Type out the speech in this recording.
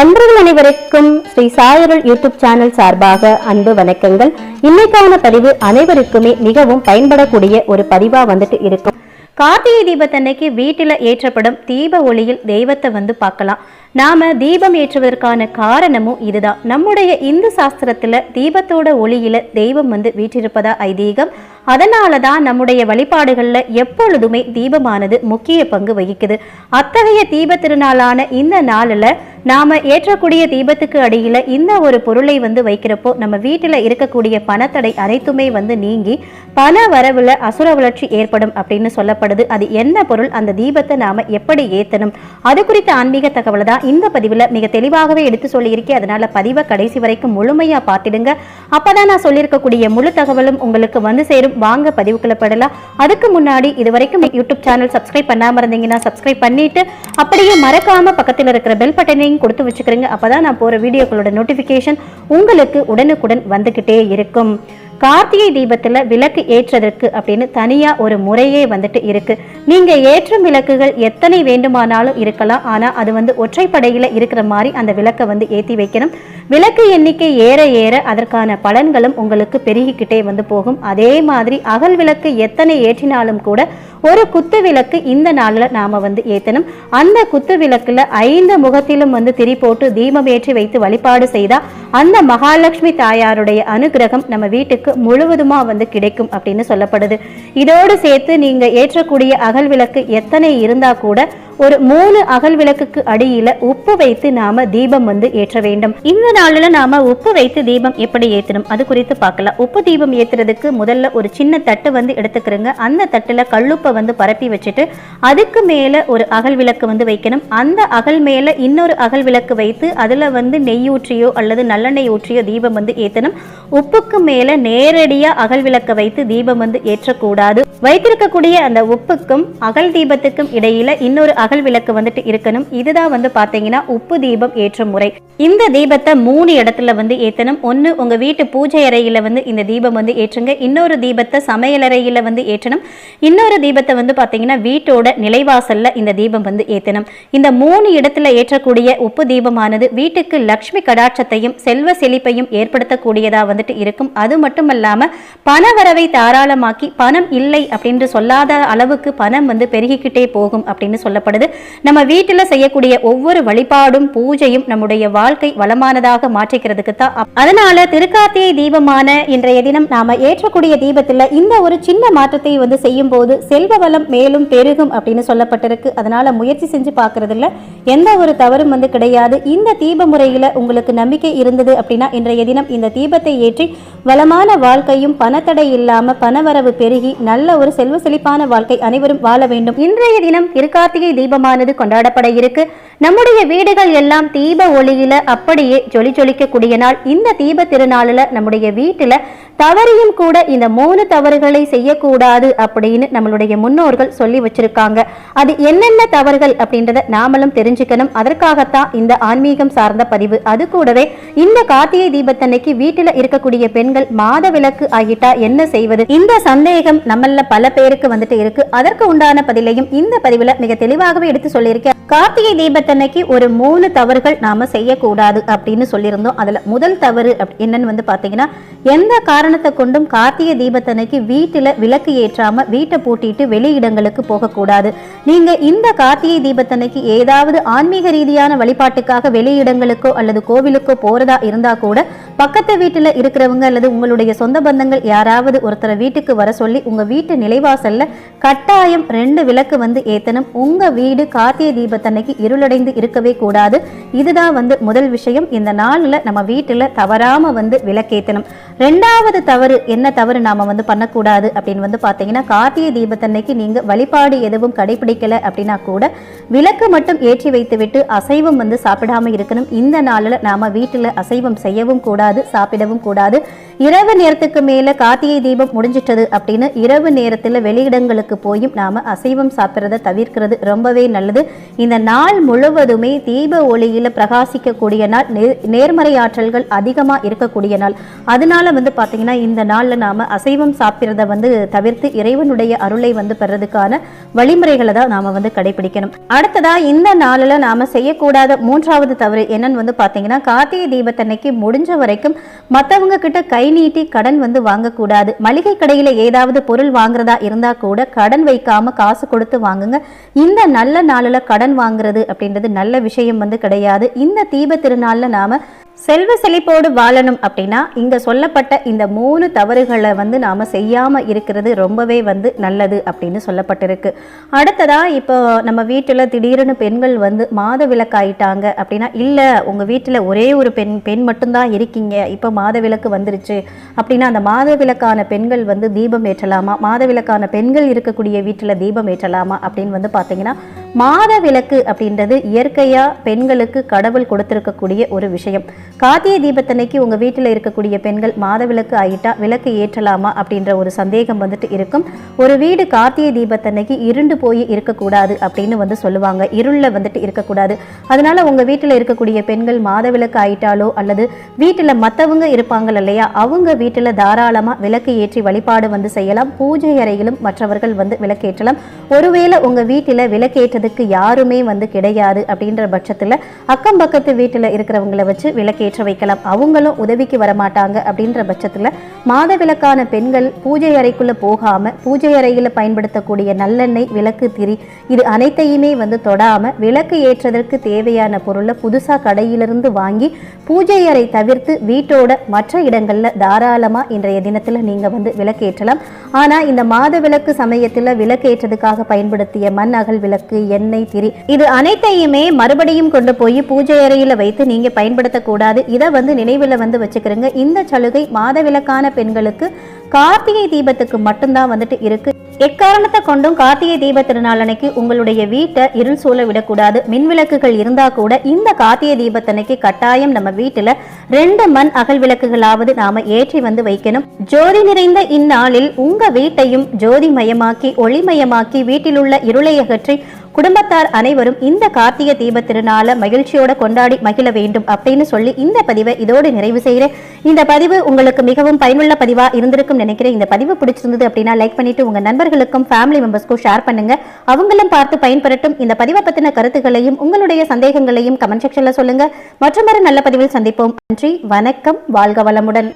நண்பர்கள் அனைவருக்கும் Sri சாயருள் YouTube channel சார்பாக அன்பு வணக்கங்கள். இன்னைக்கான பதிவு அனைவருக்குமே மிகவும் பயன்படக்கூடிய ஒரு பதிவா வந்துட்டு இருக்கும். கார்த்திகை தீபத்தன்னைக்கு வீட்டில் ஏற்றப்படும் தீப ஒளியில் தெய்வத்தை வந்து பார்க்கலாம். நாம தீபம் ஏற்றுவதற்கான காரணமும் இதுதான். நம்முடைய இந்து சாஸ்திரத்துல தீபத்தோட ஒளியில தெய்வம் வந்து வீற்றிருப்பதா ஐதீகம்? அதனால தான் நம்முடைய வழிபாடுகள்ல எப்பொழுதுமே தீபமானது முக்கிய பங்கு வகிக்குது. அத்தகைய தீப திருநாளான இந்த நாளில் நாம ஏற்றக்கூடிய தீபத்துக்கு அடியில இந்த ஒரு பொருளை வந்து வைக்கிறப்போ நம்ம வீட்டில் இருக்கக்கூடிய பணத்தடை அனைத்துமே வந்து நீங்கி பண வரவுல அசுர வளர்ச்சி ஏற்படும் அப்படின்னு சொல்லப்படுது. அது என்ன பொருள்? அந்த தீபத்தை நாம எப்படி ஏற்றணும் அது குறித்த ஆன்மீக தகவலை தான் இந்த பதிவுல மிக தெளிவாகவே எடுத்து சொல்லியிருக்கேன். அதனால பதிவை கடைசி வரைக்கும் முழுமையா பார்த்துடுங்க. அப்பதான் நான் சொல்லியிருக்கக்கூடிய முழு தகவலும் உங்களுக்கு வந்து சேரும். வாங்க பதிவுக்குள்ள படலாம் அதுக்கு முன்னாடி இது வரைக்கும் யூடியூப் சேனல் சப்ஸ்கிரைப் பண்ணாம இருந்தீங்கன்னா சப்ஸ்கிரைப் பண்ணிட்டு அப்படியே மறக்காம பக்கத்தில் இருக்கிற பெல் பட்டனையும் கொடுத்து வச்சுக்கிறீங்க. அப்பதான் நான் போற வீடியோக்களோட நோட்டிபிகேஷன் உங்களுக்கு உடனுக்குடன் வந்துகிட்டே இருக்கும். கார்த்திகை தீபத்துல விளக்கு ஏற்றதற்கு அப்படின்னு தனியா ஒரு முறையே வந்துட்டு இருக்கு. நீங்க ஏற்றும் விளக்குகள் எத்தனை வேண்டுமானாலும் இருக்கலாம். ஆனா அது வந்து ஒற்றைப்படையில இருக்கிற மாதிரி அந்த விளக்கை வந்து ஏத்தி வைக்கணும். விளக்கு எண்ணிக்கை ஏற ஏற அதற்கான பலன்களும் உங்களுக்கு பெருகிக்கிட்டே வந்து போகும். அதே மாதிரி அகல் விளக்கு எத்தனை ஏற்றினாலும் கூட ஒரு குத்து விளக்கு இந்த நாளில் நாம வந்து ஏத்தணும். அந்த குத்து விளக்குல ஐந்து முகத்திலும் வந்து திரி போட்டு தீபம் ஏற்றி வைத்து வழிபாடு செய்தால் அந்த மகாலட்சுமி தாயாருடைய அனுகிரகம் நம்ம வீட்டுக்கு முழுவதுமா வந்து கிடைக்கும் அப்படின்னு சொல்லப்படுது. இதோடு சேர்த்து நீங்க ஏற்றக்கூடிய அகல் விளக்கு எத்தனை இருந்தா கூட ஒரு மூணு அகல் விளக்குக்கு அடியில உப்பு வைத்து நாம தீபம் வந்து ஏற்ற வேண்டும். இந்த நாளில் நாம உப்பு வைத்து தீபம் எப்படி ஏற்றணும் அது குறித்து பார்க்கலாம். உப்பு தீபம் ஏற்றுறதுக்கு முதல்ல ஒரு சின்ன தட்டு வந்து எடுத்துக்கிறோங்க. அந்த தட்டுல கல்லுப்பை வந்து பரப்பி வச்சுட்டு அதுக்கு மேல ஒரு அகல் விளக்கு வந்து வைக்கணும். அந்த அகல் மேல இன்னொரு அகல் விளக்கு வைத்து அதுல வந்து நெய் ஊற்றியோ அல்லது நல்லெண்ணெய் ஊற்றியோ தீபம் வந்து ஏத்தணும். உப்புக்கு மேல நேரடியா அகல் விளக்க வைத்து தீபம் வந்து ஏற்றக்கூடாது. வைத்திருக்கக்கூடிய அந்த உப்புக்கும் அகல் தீபத்துக்கும் இடையில இன்னொரு அகல் விளக்கு வந்துட்டு இருக்கணும். இதுதான் வந்து பாத்தீங்கன்னா உப்பு தீபம் ஏற்றும் முறை. இந்த தீபத்தை மூணு இடத்துல வந்து ஏத்தணும். ஒன்னு உங்க வீட்டு பூஜை அறையில வந்து இந்த தீபம் வந்து ஏற்றுங்க. இன்னொரு தீபத்தை சமையலறையில வந்து ஏற்றணும். இன்னொரு தீபத்தை வந்து பாத்தீங்கன்னா வீட்டோட நிலைவாசல்ல இந்த தீபம் வந்து ஏத்தணும். இந்த மூணு இடத்துல ஏற்றக்கூடிய உப்பு தீபமானது வீட்டுக்கு லக்ஷ்மி கடாட்சத்தையும் செல்வ செழிப்பையும் ஏற்படுத்தக்கூடியதா வந்துட்டு இருக்கும். அது மட்டும் இல்லாம பண வரவை தாராளமாக்கி பணம் இல்லை அப்படின்னு சொல்லாத அளவுக்கு பணம் வந்து பெருகிக்கிட்டே போகும் அப்படின்னு சொல்லப்படுது. அதாவது நம்ம வீட்டில் செய்யக்கூடிய ஒவ்வொரு வழிபாடும் பூஜையும் நம்முடைய வாழ்க்கை வளமானதாக மாற்றிக்கிறதுக்கு தான் அதனால திருக்கார்த்திகை தீபமான இன்றைய தினம் நாம ஏற்றக்கூடிய தீபத்தில் இந்த ஒரு சின்ன மாற்றத்தை வந்து செய்யும் போது செல்வ வளம் மேலும் பெருகும் அப்படின்னு சொல்லப்பட்டிருக்கு. அதனால முயற்சி செஞ்சு பார்க்கறதுல எந்த ஒரு தவறும் வந்து கிடையாது. இந்த தீப முறையில் உங்களுக்கு நம்பிக்கை இருந்தது அப்படின்னா இன்றைய தினம் இந்த தீபத்தை ஏற்றி வளமான வாழ்க்கையும் பணத்தடை இல்லாம பணவரவு பெருகி நல்ல ஒரு செல்வ செழிப்பான வாழ்க்கை அனைவரும் வாழ வேண்டும். இன்றைய தினம் திருக்கார்த்திகை தீபமானது கொண்டாடப்பட இருக்கு. நம்முடைய வீடுகள் எல்லாம் தீப ஒளியில அப்படியே ஜொலி ஜொலிக்கக்கூடிய நாள். இந்த தீப திருநாளில் நம்முடைய வீட்டில் தவறையும் கூட இந்த மூணு தவறுகளை செய்யக்கூடாது அப்படின்னு நம்மளுடைய முன்னோர்கள் சொல்லி வச்சிருக்காங்க. அது என்னென்ன தவறுகள் அப்படின்றத நாமளும் தெரிஞ்சுக்கணும். அதற்காகத்தான் இந்த ஆன்மீகம் சார்ந்த பதிவு. அது கூடவே இந்த கார்த்திகை தீபத்தன்னைக்கு வீட்டில் இருக்கக்கூடிய பெண்கள் மாத விளக்கு ஆகிட்டா என்ன செய்வது? இந்த சந்தேகம் நம்மள பல பேருக்கு வந்துட்டு இருக்கு. அதற்கு உண்டான பதிலையும் இந்த பதிவில் மிக தெளிவாக தெளிவாகவே எடுத்து சொல்லியிருக்கேன் கார்த்திகை தீபத்தன்னைக்கு ஒரு மூணு தவறுகள் நாம செய்யக்கூடாது அப்படின்னு சொல்லியிருந்தோம். அதுல முதல் தவறு என்னன்னு வந்து பாத்தீங்கன்னா எந்த காரணத்தை கொண்டும் கார்த்திகை தீபத்தன்னைக்கு வீட்டுல விளக்கு ஏற்றாம வீட்டை பூட்டிட்டு வெளியிடங்களுக்கு போகக்கூடாது. நீங்க இந்த கார்த்திகை தீபத்தன்னைக்கு ஏதாவது ஆன்மீக ரீதியான வழிபாட்டுக்காக வெளியிடங்களுக்கோ அல்லது கோவிலுக்கோ போறதா இருந்தா கூட பக்கத்து வீட்டுல இருக்கிறவங்க அல்லது உங்களுடைய சொந்த பந்தங்கள் யாராவது ஒருத்தரை வீட்டுக்கு வர சொல்லி உங்க வீட்டு நிலைவாசல்ல கட்டாயம் ரெண்டு விளக்கு வந்து ஏத்தணும். உங்க வீடு கார்த்திகை தீபத்தன்னைக்கு இருளடைந்து இருக்கவே கூடாது. இதுதான் வந்து முதல் விஷயம். இந்த நாளில் நம்ம வீட்டுல தவறாம வந்து விளக்கேத்தணும். ரெண்டாவது தவறு என்ன தவறு நாம வந்து பண்ணக்கூடாது அப்படின்னு வந்து பாத்தீங்கன்னா கார்த்திகை தீபத்தன்னைக்கு நீங்க வழிபாடு எதுவும் கடைபிடிக்கல அப்படின்னா கூட விளக்கு மட்டும் ஏற்றி வைத்துவிட்டு அசைவம் வந்து சாப்பிடாம இருக்கணும். இந்த நாளில் நாம வீட்டுல அசைவம் செய்யவும் கூடாது சாப்பிடவும் கூடாது. இரவு நேரத்துக்கு மேல கார்த்திகை தீபம் முடிஞ்சிட்டது அப்படின்னு இரவு நேரத்துல வெளியிடங்களுக்கு போயும் நாம் அசைவம் சாப்பிட்றத தவிர்க்கிறது ரொம்பவே நல்லது. இந்த நாள் முழுவதுமே தீப ஒளியில பிரகாசிக்கக்கூடிய நாள் நே- நேர்மறை ஆற்றல்கள் அதிகமா இருக்கக்கூடிய நாள். அதனால வந்து பார்த்தீங்கன்னா இந்த நாள்ல நாம அசைவம் சாப்பிட்றத வந்து தவிர்த்து இறைவனுடைய அருளை வந்து பெறதுக்கான வழிமுறைகளை தான் நாம வந்து கடைபிடிக்கணும். அடுத்ததா இந்த நாளில் நாம செய்யக்கூடாத மூன்றாவது தவறு என்னன்னு வந்து பாத்தீங்கன்னா கார்த்திகை தீபத்தன்னைக்கு முடிஞ்ச வரைக்கும் மத்தவங்க கிட்ட கை நீட்டி கடன் வந்து வாங்கக்கூடாது. மளிகை கடையில ஏதாவது பொருள் வாங்குறதா இருந்தா கூட கடன் வைக்காம காசு கொடுத்து வாங்குங்க. இந்த நல்ல நாளில் கடன் வாங்குறது அப்படின்றது நல்ல விஷயம் வந்து கிடையாது. இந்த தீப திருநாளில் நாம செல்வ செழிப்போடு வாழணும் அப்படின்னா இங்கே சொல்லப்பட்ட இந்த மூணு தவறுகளை வந்து நாம் செய்யாமல் இருக்கிறது ரொம்பவே வந்து நல்லது அப்படின்னு சொல்லப்பட்டிருக்கு. அடுத்ததாக இப்போ நம்ம வீட்டில் திடீர்னு பெண்கள் வந்து மாத விலக்காயிட்டாங்க அப்படின்னா இல்லை உங்கள் வீட்டில் ஒரே ஒரு பெண் பெண் மட்டும்தான் இருக்கீங்க இப்போ மாத விளக்கு வந்துருச்சு அப்படின்னா அந்த மாத விளக்கான பெண்கள் வந்து தீபம் ஏற்றலாமா? மாத விளக்கான பெண்கள் இருக்கக்கூடிய வீட்டில் தீபம் ஏற்றலாமா அப்படின்னு வந்து பார்த்தீங்கன்னா மாத விளக்கு அப்படின்றது இயற்கையாக பெண்களுக்கு கடவுள் கொடுத்துருக்கக்கூடிய ஒரு விஷயம். கார்த்திகை தீபத்தன்னைக்கு உங்கள் வீட்டில் இருக்கக்கூடிய பெண்கள் மாத விளக்கு ஆகிட்டா விளக்கு ஏற்றலாமா அப்படின்ற ஒரு சந்தேகம் வந்துட்டு இருக்கும். ஒரு வீடு கார்த்திகை தீபத்தன்னைக்கு இருண்டு போய் இருக்கக்கூடாது அப்படின்னு வந்து சொல்லுவாங்க. இருளில் வந்துட்டு இருக்கக்கூடாது. அதனால உங்க வீட்டில் இருக்கக்கூடிய பெண்கள் மாத விளக்கு ஆயிட்டாலோ அல்லது வீட்டில் மற்றவங்க இருப்பாங்க இல்லையா அவங்க வீட்டில் தாராளமாக விளக்கு ஏற்றி வழிபாடு வந்து செய்யலாம். பூஜை அறையிலும் மற்றவர்கள் வந்து விளக்கேற்றலாம். ஒருவேளை உங்கள் வீட்டில் விளக்கேற்றதுக்கு யாருமே வந்து கிடையாது அப்படின்ற பட்சத்தில் அக்கம் பக்கத்து வீட்டில் இருக்கிறவங்கள வச்சு விளக்கேற்ற வைக்கலாம். அவங்களும் உதவிக்கு வரமாட்டாங்க அப்படின்ற பட்சத்துல மாத விளக்கான பெண்கள் பூஜை அறைக்குள்ள போகாம பூஜை அறையில் பயன்படுத்தக்கூடிய நல்லெண்ணெய் விளக்கு திரி இது அனைத்தையுமே வந்து தொடாமல் விளக்கு ஏற்றதற்கு தேவையான பொருளை புதுசா கடையிலிருந்து வாங்கி பூஜை அறை தவிர்த்து வீட்டோட மற்ற இடங்கள்ல தாராளமா இன்றைய தினத்துல நீங்க வந்து விளக்கேற்றலாம். ஆனா இந்த மாத விளக்கு சமயத்துல விளக்கேற்றதுக்காக பயன்படுத்திய மண் அகல் விளக்கு எண்ணெய் திரி. இது அனைத்தையுமே மறுபடியும் கொண்டு போய் பூஜை அறையில் வைத்து நீங்க பயன்படுத்தக்கூடாது. இதை வந்து நினைவுல வந்து வச்சுக்கிறீங்க. இந்த சலுகை மாத விளக்கான பெண்களுக்கு கார்த்திகை தீபத்துக்கு மட்டும்தான் வந்துட்டு இருக்கு. எக்காரணத்தை கொண்டும் கார்த்திகை தீப திருநாள் அன்னைக்கு உங்களுடைய வீட்டை இருள் சூழ விடக்கூடாது. மின் விளக்குகள் இருந்தா கூட இந்த கார்த்திகை தீபத்தன்னைக்கு கட்டாயம் நம்ம வீட்டுல ரெண்டு மண் அகல் விளக்குகளாவது நாம ஏற்றி வந்து வைக்கணும். ஜோதி நிறைந்த இந்நாளில் உங்க வீட்டையும் ஜோதி மயமாக்கி ஒளிமயமாக்கி வீட்டிலுள்ள இருளை அகற்றி குடும்பத்தார் அனைவரும் இந்த கார்த்திகை தீப திருநாளை மகிழ்ச்சியோட கொண்டாடி மகிழ வேண்டும் அப்படின்னு சொல்லி இந்த பதிவை இதோடு நிறைவு செய்கிறேன். இந்த பதிவு உங்களுக்கு மிகவும் பயனுள்ள பதிவா இருந்திருக்கும் நினைக்கிறேன். இந்த பதிவு பிடிச்சிருந்தது அப்படின்னா லைக் பண்ணிட்டு உங்க நண்பர்களுக்கும் ஃபேமிலி மெம்பர்ஸ்க்கும் ஷேர் பண்ணுங்க. அவங்களும் பார்த்து பயன்பெறட்டும். இந்த பதிவை பத்தின கருத்துக்களையும் உங்களுடைய சந்தேகங்களையும் கமெண்ட் செக்ஷன்ல சொல்லுங்க. மற்றொரு நல்ல பதிவில் சந்திப்போம். நன்றி வணக்கம் வாழ்க வளமுடன்.